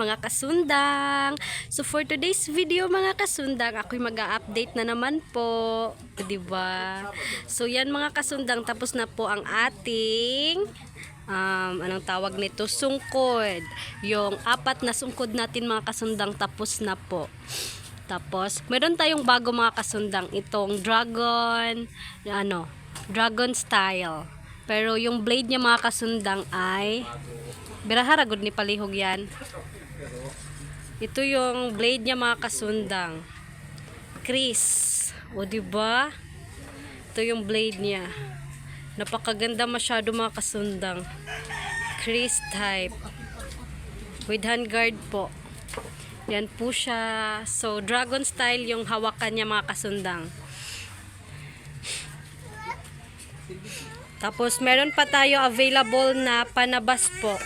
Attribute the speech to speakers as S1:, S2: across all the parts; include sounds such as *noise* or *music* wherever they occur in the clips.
S1: mga kasundang! So for today's video mga kasundang, ako'y mag-update na naman po. O, Diba? So yan mga kasundang, tapos na po ang ating um, anong tawag nito? Sungkod. Yung apat na sungkod natin mga kasundang tapos na po. Tapos, meron tayong bago mga kasundang itong dragon, ano, dragon style. Pero yung blade niya mga kasundang ay biraharagod ni palihog yan. Ito yung blade niya mga kasundang. Chris. O di ba? Ito yung blade niya. Napakaganda masyado mga kasundang. Chris type. With handguard po. Yan po siya. So, dragon style yung hawakan niya mga kasundang. Tapos, meron pa tayo available na panabas po.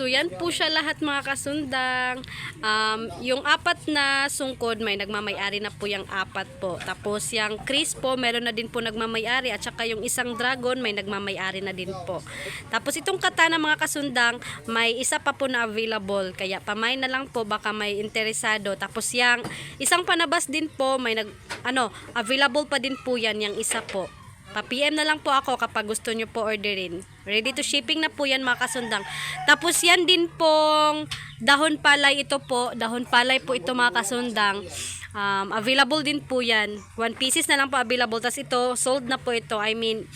S1: So, yan po siya lahat mga kasundang. Um, yung apat na sungkod, may nagmamayari na po yung apat po. Tapos, yung Chris po, meron na din po nagmamayari. At saka yung isang dragon, may nagmamayari na din po. Tapos, itong katana mga kasundang, may isa pa po na available. Kaya, pamay na lang po, baka may interesado. Tapos, yung isang panabas din po, may nag, ano, available pa din po yan, yung isa po. Pa-PM na lang po ako kapag gusto nyo po orderin. Ready to shipping na po yan mga kasundang. Tapos yan din pong dahon palay ito po. Dahon palay po ito mga kasundang. Um, available din po yan. One pieces na lang po available. Tapos ito, sold na po ito. I mean,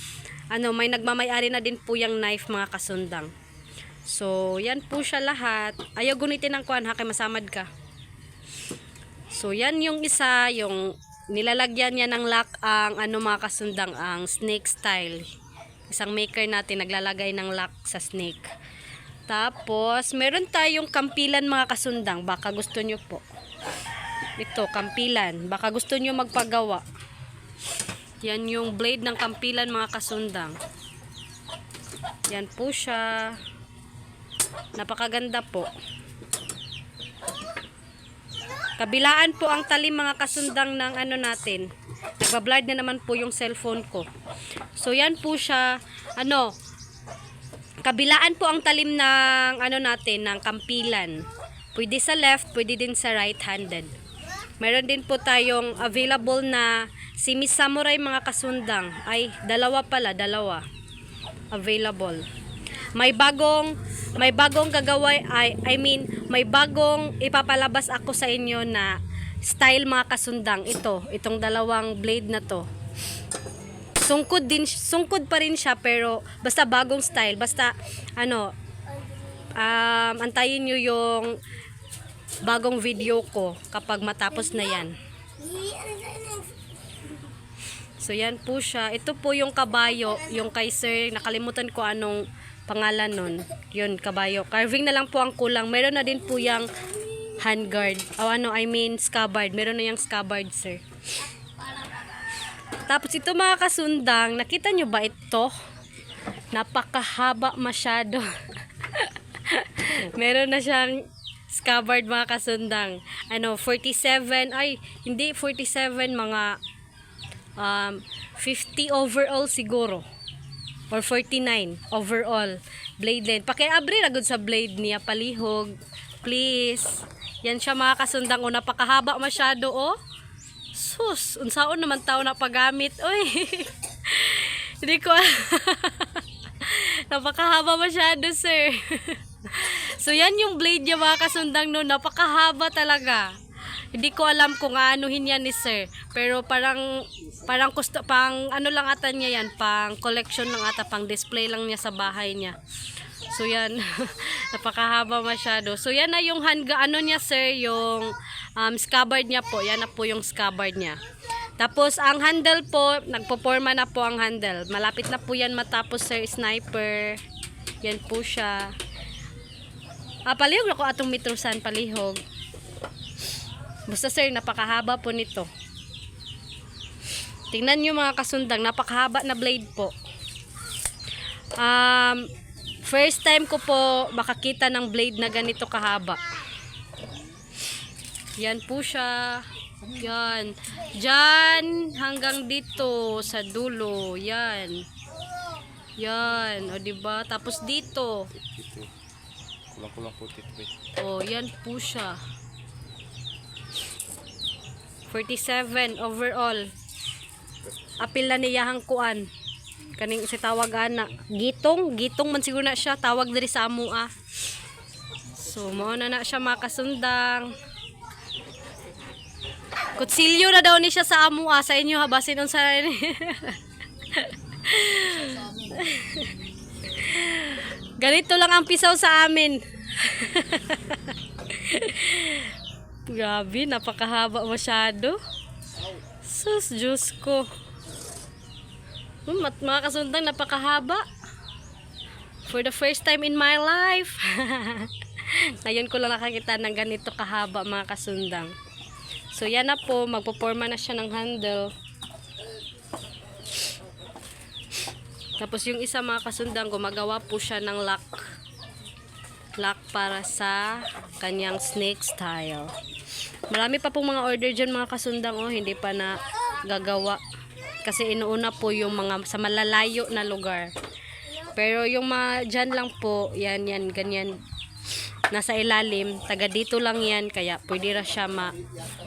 S1: ano, may nagmamayari na din po yung knife mga kasundang. So, yan po siya lahat. Ayaw gunitin ng kuhan ha, kay masamad ka. So, yan yung isa, yung nilalagyan niya ng lock ang ano mga kasundang ang snake style. Isang maker natin naglalagay ng lock sa snake. Tapos, meron tayong kampilan mga kasundang. Baka gusto nyo po. Ito, kampilan. Baka gusto nyo magpagawa. Yan yung blade ng kampilan mga kasundang. Yan po siya. Napakaganda po. Kabilaan po ang talim mga kasundang ng ano natin. Nagbablard na naman po yung cellphone ko. So yan po siya, ano, kabilaan po ang talim ng ano natin, ng kampilan. Pwede sa left, pwede din sa right-handed. Meron din po tayong available na semi samurai mga kasundang. Ay, dalawa pala, dalawa. Available. May bagong may bagong gagawa ay I mean may bagong ipapalabas ako sa inyo na style mga kasundang. Ito itong dalawang blade na to. Sungkod din sungkod pa rin siya pero basta bagong style. Basta ano um, antayin nyo yung bagong video ko kapag matapos na yan. So yan po siya. Ito po yung kabayo, yung kay sir, nakalimutan ko anong pangalan nun. Yun, kabayo. Carving na lang po ang kulang. Meron na din po yung handguard. O ano, I mean scabbard. Meron na yung scabbard, sir. Tapos ito mga kasundang, nakita nyo ba ito? Napakahaba masyado. *laughs* Meron na siyang scabbard mga kasundang. Ano, 47, ay, hindi 47, mga um, 50 overall siguro. Or 49 overall. Blade length. Pakiabri na gud sa blade niya. Palihog. Please. Yan siya mga kasundang. O, napakahaba masyado, oh. Sus, unsaon naman tao na paggamit. Uy. *laughs* Hindi ko *laughs* Napakahaba masyado, sir. *laughs* so, yan yung blade niya mga kasundang no. Napakahaba talaga. Hindi ko alam kung aanuhin yan ni sir. Pero parang, parang gusto, pang ano lang ata niya yan. Pang collection lang ata, pang display lang niya sa bahay niya. So yan, *laughs* napakahaba masyado. So yan na yung hanga, ano niya sir, yung um, scabbard niya po. Yan na po yung scabbard niya. Tapos ang handle po, nagpo-forma na po ang handle. Malapit na po yan matapos sir, sniper. Yan po siya. Ah, palihog ako atong mitrusan, palihog. Basta sir, napakahaba po nito. Tingnan nyo mga kasundang, napakahaba na blade po. Um, first time ko po makakita ng blade na ganito kahaba. Yan po siya. Yan. Diyan hanggang dito sa dulo. Yan. Yan. O diba? Tapos dito.
S2: Kulang-kulang puti ito eh.
S1: Oh, yan po siya. 47 overall. Apil na niyahang kuan. Kaning si tawag ana. Gitong, gitong man siguro na siya tawag diri sa amo ah. So mao na na siya makasundang. Kutsilyo na daw ni siya sa amo ah. Sa inyo ha basin unsa ni. *laughs* Ganito lang ang pisaw sa amin. *laughs* Grabe, napakahaba masyado. Sus, Diyos ko. Hmm, mat mga kasundang, napakahaba. For the first time in my life. *laughs* Ngayon ko lang nakakita ng ganito kahaba mga kasundang. So yan na po, magpoporma na siya ng handle. Tapos yung isa mga kasundang, gumagawa po siya ng lock. Lock para sa kanyang snake style. Marami pa pong mga order dyan mga kasundang oh, hindi pa na gagawa. Kasi inuuna po yung mga sa malalayo na lugar. Pero yung mga dyan lang po, yan yan, ganyan. Nasa ilalim, taga dito lang yan, kaya pwede ra siya ma,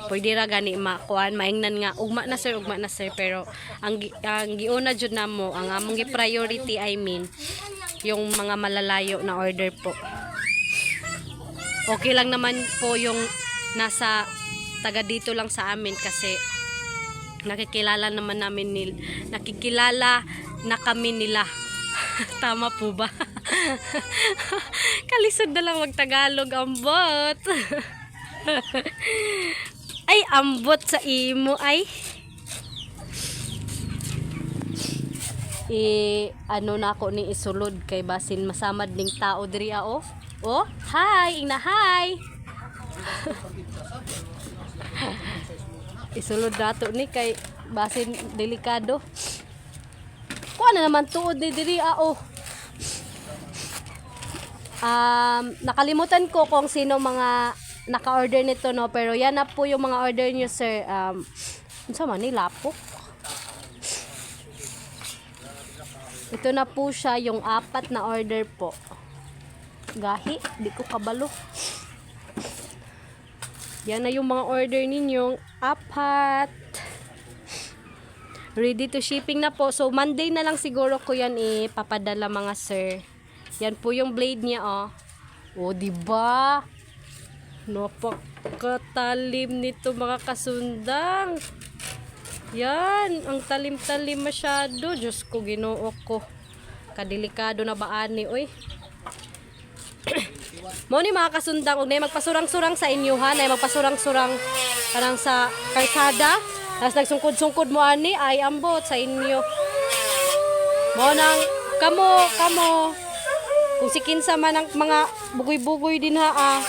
S1: pwede ra gani makuan, maingnan nga, ugma na sir, ugma na sir, pero ang, ang giuna jud na mo, ang among gi-priority, I mean, yung mga malalayo na order po okay lang naman po yung nasa taga dito lang sa amin kasi nakikilala naman namin nil nakikilala na kami nila. *laughs* Tama po ba? *laughs* Kalisod na lang magtagalog ambot. *laughs* Ay ambot sa imo ay i ano na ako ni isulod kay basin masamad ning tao diri ah, oh. Oh, hi, ina hi. *laughs* isulod dato ni kay basin delikado. Kuha na naman tuod ni diri ah, oh. Um, nakalimutan ko kung sino mga naka-order nito no pero yan na po yung mga order niyo sir um unsa man ni Ito na po siya yung apat na order po. Gahi, di ko kabalo. Yan na yung mga order ninyong apat. Ready to shipping na po. So, Monday na lang siguro ko yan ipapadala mga sir. Yan po yung blade niya, oh. Oh, di ba? Napakatalim nito mga kasundang. Yan, ang talim-talim masyado. Diyos ko, ginoo ko. Kadelikado na ba ani, oy. *clears throat* Mo ni mga kasundang, og na magpasurang-surang sa inyo ha, na magpasurang-surang kanang sa kalsada. Tapos nagsungkod-sungkod mo ani, ay ambot sa inyo. Mo nang, kamo, kamo. Kung si kinsa man ang mga bugoy-bugoy din ha, ah.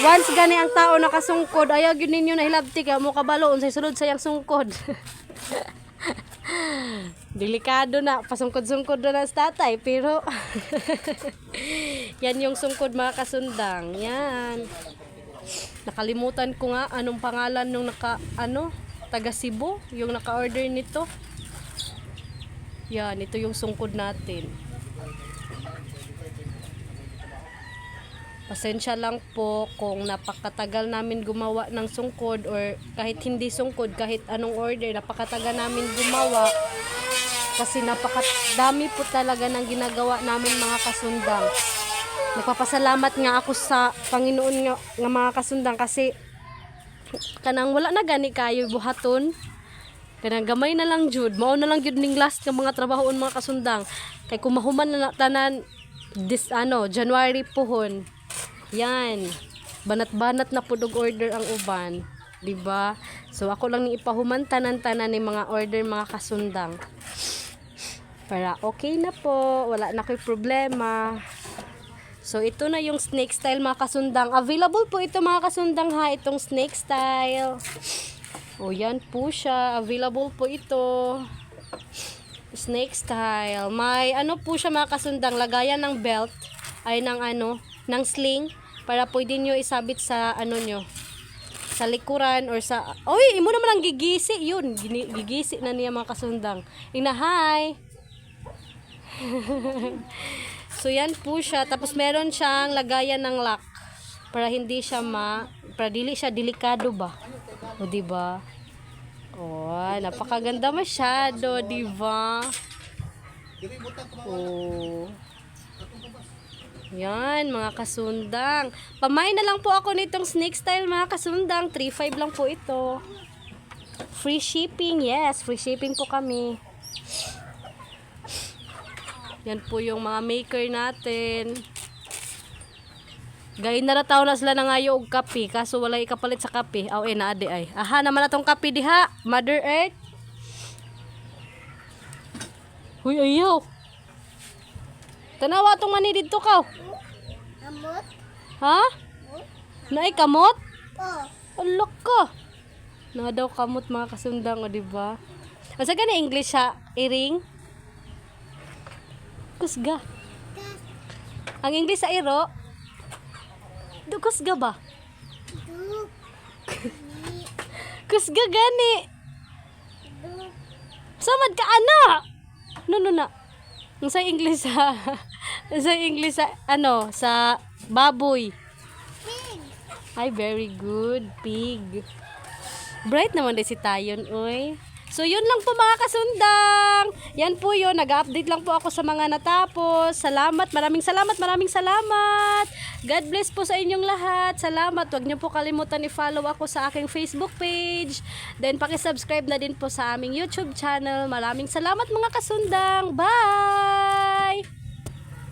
S1: Once gani ang tao nakasungkod, ayaw yun ninyo na hilabti ka mo kabalo unsay sulod sa yang sungkod. *laughs* Delikado na, pasungkod-sungkod na sa tatay, pero *laughs* yan yung sungkod mga kasundang. Yan. Nakalimutan ko nga anong pangalan nung naka, ano, taga Cebu, yung naka-order nito. Yan, ito yung sungkod natin. Pasensya lang po kung napakatagal namin gumawa ng sungkod or kahit hindi sungkod, kahit anong order, napakatagal namin gumawa kasi napakadami po talaga ng ginagawa namin mga kasundang. Nagpapasalamat nga ako sa Panginoon nga, nga mga kasundang kasi kanang wala na gani kayo buhaton. Kanang gamay na lang jud, mao na lang jud ning last nga mga trabahoon mga kasundang. Kay kumahuman na na tanan this ano, January pohon. Yan. Banat-banat na pudog order ang uban. 'di ba? So ako lang ni ipahuman tanan-tanan ni mga order mga kasundang. Para okay na po, wala na ko'y problema. So ito na yung snake style mga kasundang. Available po ito mga kasundang ha, itong snake style. O yan po siya, available po ito. Snake style. May ano po siya mga kasundang, lagayan ng belt ay ng ano, ng sling para pwede nyo isabit sa ano nyo sa likuran or sa oy imo naman ang gigisi yun gigisi na niya mga kasundang ina hi *laughs* So yan po siya. Tapos meron siyang lagayan ng lock para hindi siya ma para dili siya delikado ba? O di ba? Oh, napakaganda masyado, di ba? Oh. Yan, mga kasundang. Pamain na lang po ako nitong snake style, mga kasundang. 3.5 lang po ito. Free shipping, yes. Free shipping po kami. Yan po yung mga maker natin. Gay na rataw na sila na ngayo og kape, kaso wala ikapalit sa kape. Aw, eh, naade ay. Aha, naman atong kape diha. Mother Earth. Huy, ayaw. Tanawa tong mani dito ka.
S2: Amot?
S1: Ha? Naay kamot?
S2: Oh.
S1: Alok ka. Na daw kamot mga kasundang, o di ba? Asa gani English ha? Iring? Kusga. Ang English sa iro? Kusga ba? *laughs* Kusga gani. Samad ka ana. No no na. Ang sa English sa *laughs* sa English sa ano sa baboy.
S2: Pig.
S1: Ay, very good. Pig. Bright naman din si Tayon, oy. So, yun lang po mga kasundang. Yan po yun. Nag-update lang po ako sa mga natapos. Salamat. Maraming salamat. Maraming salamat. God bless po sa inyong lahat. Salamat. Huwag niyo po kalimutan i-follow ako sa aking Facebook page. Then, pakisubscribe na din po sa aming YouTube channel. Maraming salamat mga kasundang. Bye!